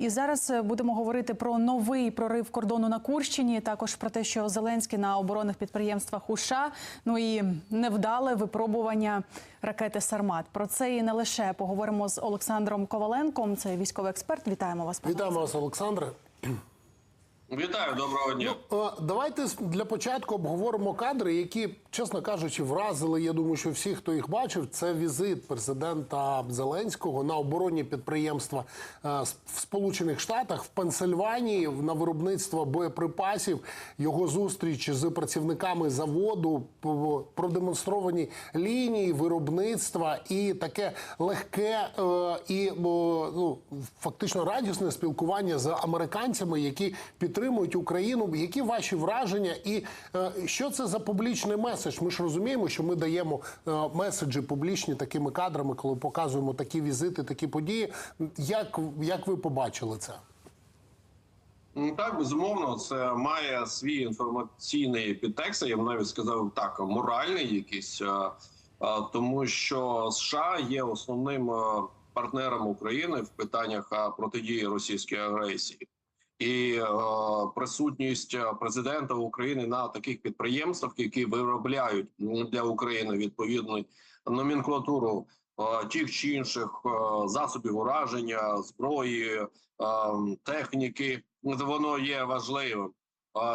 І зараз е, будемо говорити про новий прорив кордону на Курщині. Також про те, що Зеленський на оборонних підприємствах США, ну і невдале випробування ракети Сармат. Про це і не лише поговоримо з Олександром Коваленком. Це військовий експерт. Вітаємо вас. пане Вітаємо вас, Олександре. Вітаю, доброго дня. Ну, давайте для початку обговоримо кадри, які, чесно кажучи, вразили. Я думаю, що всі, хто їх бачив, це візит президента Зеленського на оборонні підприємства е, в Сполучених Штатах в Пенсильванії на виробництво боєприпасів. Його зустріч з працівниками заводу, продемонстровані лінії виробництва і таке легке е, і ну, фактично радісне спілкування з американцями, які підтримують Україну. Які ваші враження, і е, що це за публічний меседж? Ми ж розуміємо, що ми даємо е, меседжі публічні такими кадрами, коли показуємо такі візити, такі події. Як, як ви побачили це? Ну, Так, безумовно, це має свій інформаційний підтекст. Я б навіть сказав так, моральний якийсь, е, тому що США є основним партнером України в питаннях протидії російській агресії. І е, присутність е, президента України на таких підприємствах, які виробляють для України відповідну номенклатуру е, тих чи інших е, засобів ураження, зброї, е, техніки, воно є важливим.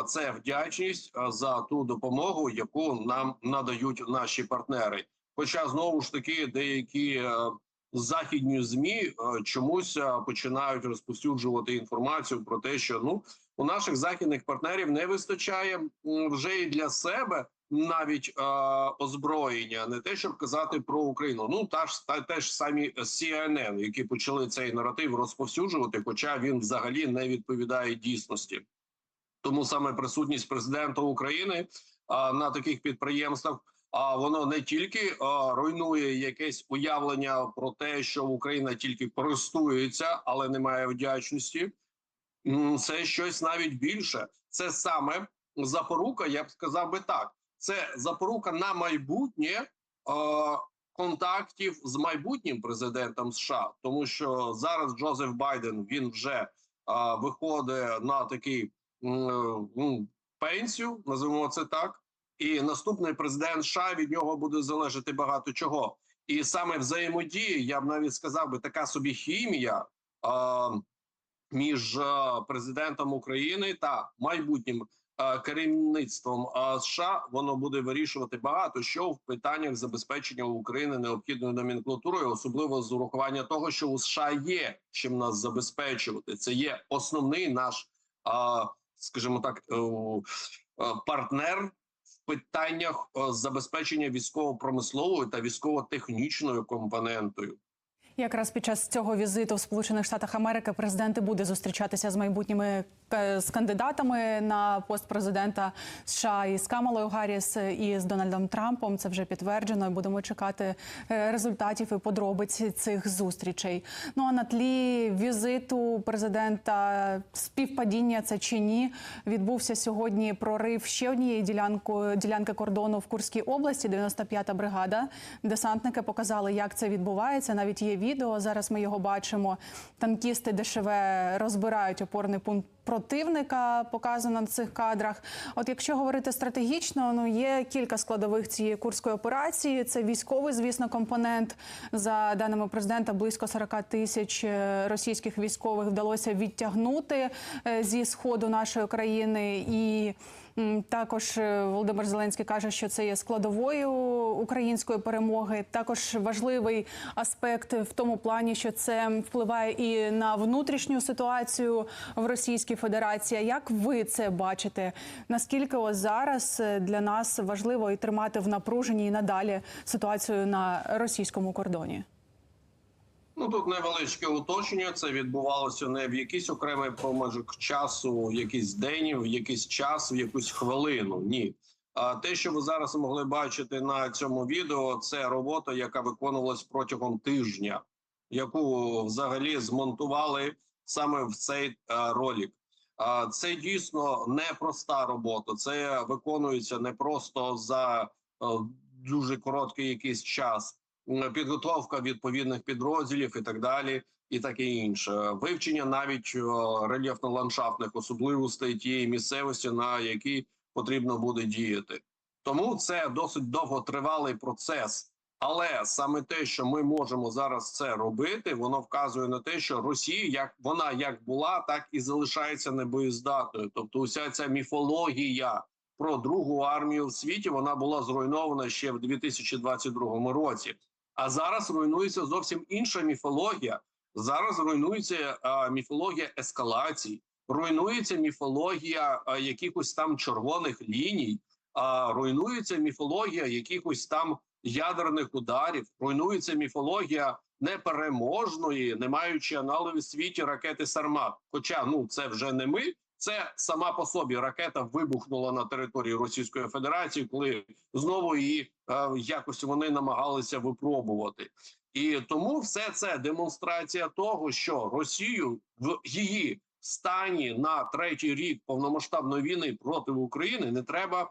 Це вдячність е, за ту допомогу, яку нам надають наші партнери. Хоча знову ж таки деякі е, західні змі е, чомусь е, починають розповсюджувати інформацію про те, що ну у наших західних партнерів не вистачає вже і для себе навіть е, озброєння, не те, щоб казати про Україну. Ну та ж та теж самі CNN, які почали цей наратив розповсюджувати, хоча він взагалі не відповідає дійсності. Тому саме присутність президента України а, на таких підприємствах. А воно не тільки а, руйнує якесь уявлення про те, що Україна тільки користується, але не має вдячності. Це щось навіть більше. Це саме запорука. Я б сказав би так. Це запорука на майбутнє контактів з майбутнім президентом США, тому що зараз Джозеф Байден він вже е, виходить на такий пенсію, називаємо це так. І наступний президент США від нього буде залежати багато чого. І саме взаємодії, я б навіть сказав би, така собі хімія а, між президентом України та майбутнім а, керівництвом а, США, воно буде вирішувати багато що в питаннях забезпечення України необхідною номенклатурою, особливо з урахування того, що у США є чим нас забезпечувати. Це є основний наш, а, скажімо так, е, е, партнер питаннях е, забезпечення військово-промисловою та військово-технічною компонентою. Якраз під час цього візиту в Сполучених Штатах Америки президент буде зустрічатися з майбутніми е, з кандидатами на пост президента США і з Камалою Гарріс, і з Дональдом Трампом. Це вже підтверджено. Будемо чекати е, результатів і подробиць цих зустрічей. Ну а на тлі візиту президента співпадіння це чи ні відбувся сьогодні прорив ще однієї ділянки, ділянки кордону в Курській області. 95-та бригада. Десантники показали, як це відбувається. Навіть є відео. Зараз ми його бачимо. Танкісти ДШВ розбирають опорний пункт противника. Показано на цих кадрах. От якщо говорити стратегічно, ну є кілька складових цієї курської операції. Це військовий, звісно, компонент. За даними президента, близько 40 тисяч е, російських військових вдалося відтягнути е, зі сходу нашої країни і. Також е, Володимир Зеленський каже, що це є складовою української перемоги. Також важливий аспект в тому плані, що це впливає і на внутрішню ситуацію в Російській Федерації. Як ви це бачите? Наскільки ось зараз е, для нас важливо і тримати в напруженні і надалі ситуацію на російському кордоні? Ну тут невеличке уточнення. Це відбувалося не в якийсь окремий проміжок часу, в якийсь день, в якийсь час, в якусь хвилину. Ні. А те, що ви зараз могли бачити на цьому відео, це робота, яка виконувалась протягом тижня, яку взагалі змонтували саме в цей е, ролик. Це дійсно непроста робота. Це виконується не просто за е, дуже короткий якийсь час. Підготовка відповідних підрозділів і так далі, і таке інше. Вивчення навіть е, рельєфно-ландшафтних особливостей тієї місцевості, на якій потрібно буде діяти. Тому це досить довготривалий процес. Але саме те, що ми можемо зараз це робити, воно вказує на те, що Росія, як вона як була, так і залишається небоєздатною. Тобто, уся ця міфологія про другу армію в світі вона була зруйнована ще в 2022 році. А зараз руйнується зовсім інша міфологія. Зараз руйнується а, міфологія ескалацій, руйнується міфологія а, якихось там червоних ліній, а, руйнується міфологія якихось там ядерних ударів, руйнується міфологія непереможної, не маючи аналогів в світі ракети Сармат. Хоча ну це вже не ми. Це сама по собі ракета вибухнула на території Російської Федерації, коли знову її е, якось вони намагалися випробувати. І тому все це демонстрація того, що Росію в її стані на третій рік повномасштабної війни проти України не треба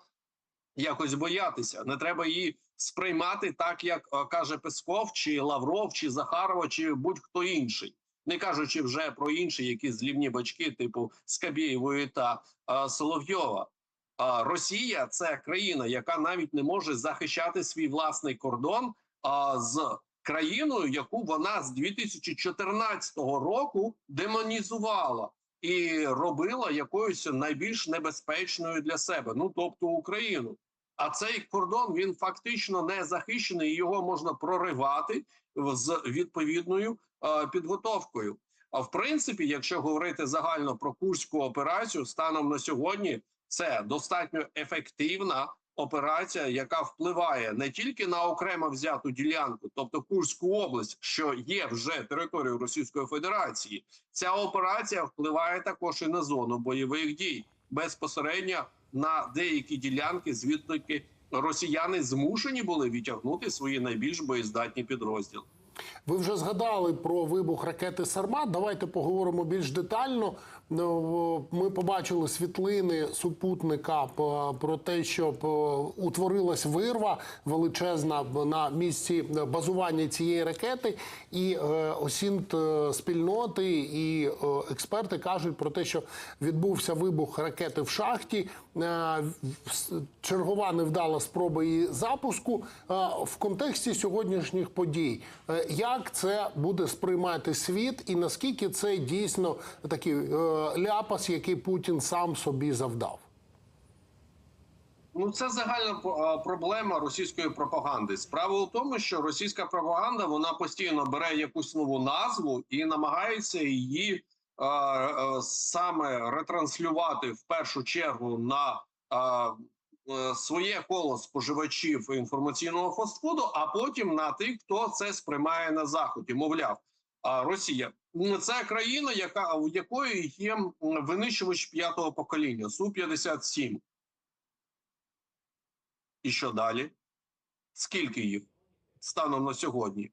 якось боятися. Не треба її сприймати так, як е, каже Песков, чи Лавров, чи Захарова, чи будь-хто інший. Не кажучи вже про інші якісь злівні бачки, типу Скабєєвої та е, Соловйова. А Росія це країна, яка навіть не може захищати свій власний кордон а, з країною, яку вона з 2014 року демонізувала і робила якоюсь найбільш небезпечною для себе, ну тобто Україну. А цей кордон він фактично не захищений, і його можна проривати з відповідною е, підготовкою. А в принципі, якщо говорити загально про курську операцію, станом на сьогодні це достатньо ефективна операція, яка впливає не тільки на окремо взяту ділянку, тобто Курську область, що є вже територією Російської Федерації. Ця операція впливає також і на зону бойових дій безпосередньо на деякі ділянки, звідки росіяни змушені були відтягнути свої найбільш боєздатні підрозділи. Ви вже згадали про вибух ракети Сармат. Давайте поговоримо більш детально. Ну, Ми побачили світлини супутника п- про те, що п- утворилась вирва величезна на місці базування цієї ракети, і е, осінт е, спільноти і е, експерти кажуть про те, що відбувся вибух ракети в шахті. Е, Чергова невдала спроба її запуску Е, в контексті сьогоднішніх подій. Е, Як це буде сприймати світ, і наскільки це дійсно такий е, ляпас, який Путін сам собі завдав? Ну, це загальна проблема російської пропаганди. Справа у тому, що російська пропаганда вона постійно бере якусь нову назву і намагається її а, а, саме ретранслювати в першу чергу на а, е, своє коло споживачів інформаційного фастфуду, а потім на тих, хто це сприймає на заході. Мовляв, Росія це країна, яка у якої є винищувач п'ятого покоління су 57 І що далі? Скільки їх станом на сьогодні?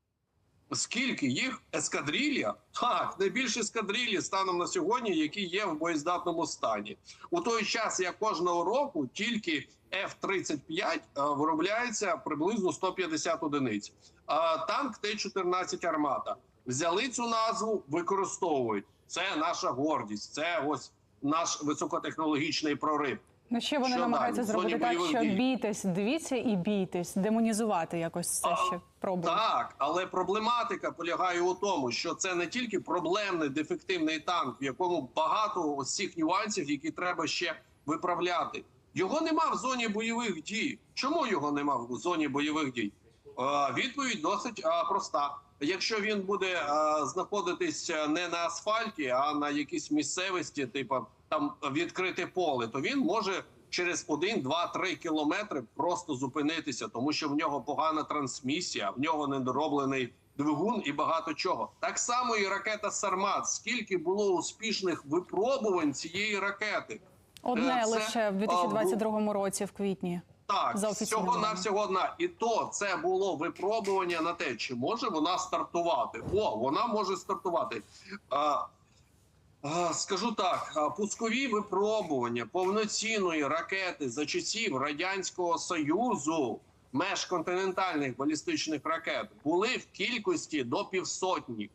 Скільки їх ескадрилья? Так, найбільше ескадрилі станом на сьогодні, які є в боєздатному стані. У той час, як кожного року, тільки F-35 е, виробляється приблизно 150 одиниць. А танк Т-14 Армата взяли цю назву, використовують. Це наша гордість, це ось наш високотехнологічний прорив. Ну ще вони Що намагаються далі? Зробити так, що дій. бійтесь, дивіться і бійтесь, демонізувати якось це ще пробують. Так, але проблематика полягає у тому, що це не тільки проблемний дефективний танк, в якому багато ось цих нюансів, які треба ще виправляти. Його нема в зоні бойових дій. Чому його нема в зоні бойових дій? Е, відповідь досить е, проста. Якщо він буде е, знаходитись не на асфальті, а на якійсь місцевості, типу там відкрите поле, то він може через 1, 2, 3 кілометри просто зупинитися, тому що в нього погана трансмісія, в нього недороблений двигун і багато чого. Так само і ракета Сармат. Скільки було успішних випробувань цієї ракети? Одне Е, це, лише в а, 2022 році, в квітні. Так, За всього на всього одна. І то це було випробування на те, чи може вона стартувати. О, вона може стартувати. А, А, Скажу так: пускові випробування повноцінної ракети за часів радянського союзу межконтинентальних балістичних ракет були в кількості до півсотні.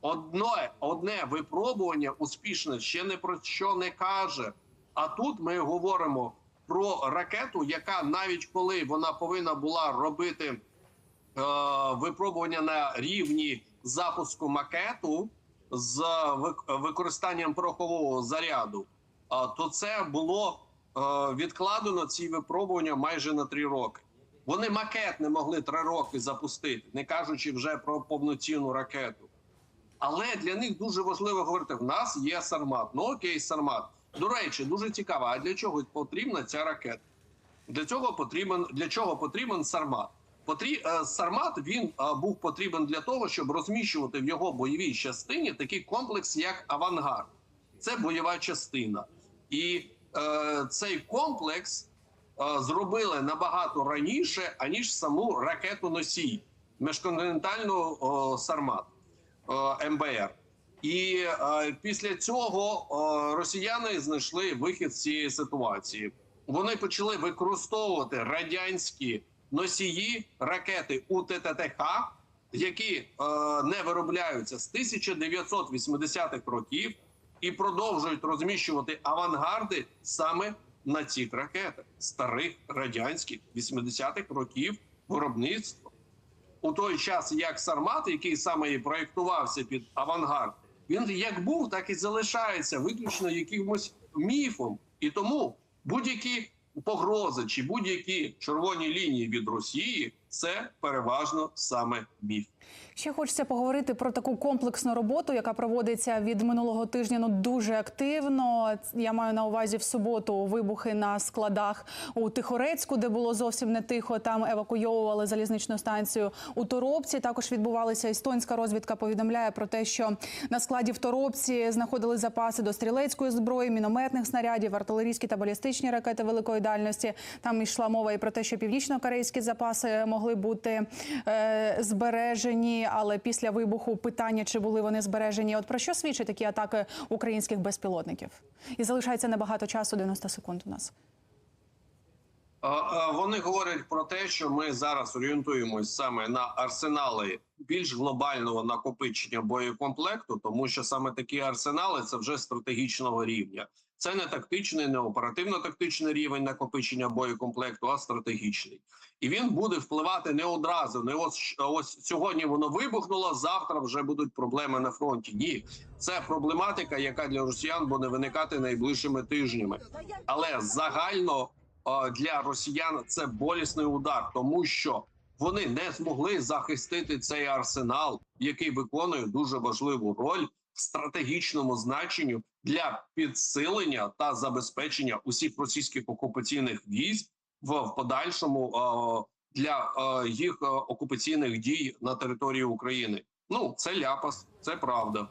Одне, одне випробування успішне ще не про що не каже. А тут ми говоримо про ракету, яка навіть коли вона повинна була робити е, випробування на рівні запуску макету з використанням порохового заряду, а, то це було е, відкладено ці випробування майже на три роки. Вони макет не могли три роки запустити, не кажучи вже про повноцінну ракету. Але для них дуже важливо говорити: в нас є Сармат. Ну окей, Сармат. До речі, дуже цікаво. А для чого потрібна ця ракета? Для цього потрібен для чого потрібен Сармат? Потрі... е, Сармат він е, був потрібен для того, щоб розміщувати в його бойовій частині такий комплекс, як авангард. Це бойова частина, і е, цей комплекс е, зробили набагато раніше, аніж саму ракету носій міжконтинентальну о, Сармат е, МБР. І е, після цього е, росіяни знайшли вихід з цієї ситуації. Вони почали використовувати радянські носії ракети УТТТХ, які е, не виробляються з 1980-х років і продовжують розміщувати авангарди саме на цих ракетах старих радянських 80-х років виробництва у той час, як Сармат, який саме і проєктувався під авангард, він як був, так і залишається виключно якимось міфом. І тому будь-які погрози чи будь-які червоні лінії від Росії це переважно саме міф. Ще хочеться поговорити про таку комплексну роботу, яка проводиться від минулого тижня. Ну дуже активно. Я маю на увазі в суботу вибухи на складах у Тихорецьку, де було зовсім не тихо. Там евакуйовували залізничну станцію у Торопці. Також відбувалася естонська розвідка. Повідомляє про те, що на складі в Торопці знаходили запаси до стрілецької зброї, мінометних снарядів, артилерійські та балістичні ракети великої дальності. Там йшла мова і про те, що північно-корейські запаси могли бути е, збережені, але після вибуху питання, чи були вони збережені. От про що свідчать такі атаки українських безпілотників? І залишається небагато часу, 90 секунд у нас. Вони говорять про те, що ми зараз орієнтуємось саме на арсенали більш глобального накопичення боєкомплекту, тому що саме такі арсенали це вже стратегічного рівня. Це не тактичний, не оперативно-тактичний рівень накопичення боєкомплекту, а стратегічний. І він буде впливати не одразу. Не ось ось сьогодні воно вибухнуло. Завтра вже будуть проблеми на фронті. Ні, це проблематика, яка для росіян буде виникати найближчими тижнями, але загально для росіян це болісний удар, тому що вони не змогли захистити цей арсенал, який виконує дуже важливу роль в стратегічному значенню для підсилення та забезпечення усіх російських окупаційних військ в подальшому е, для е, їх е, окупаційних дій на території України. Ну це ляпас, це правда.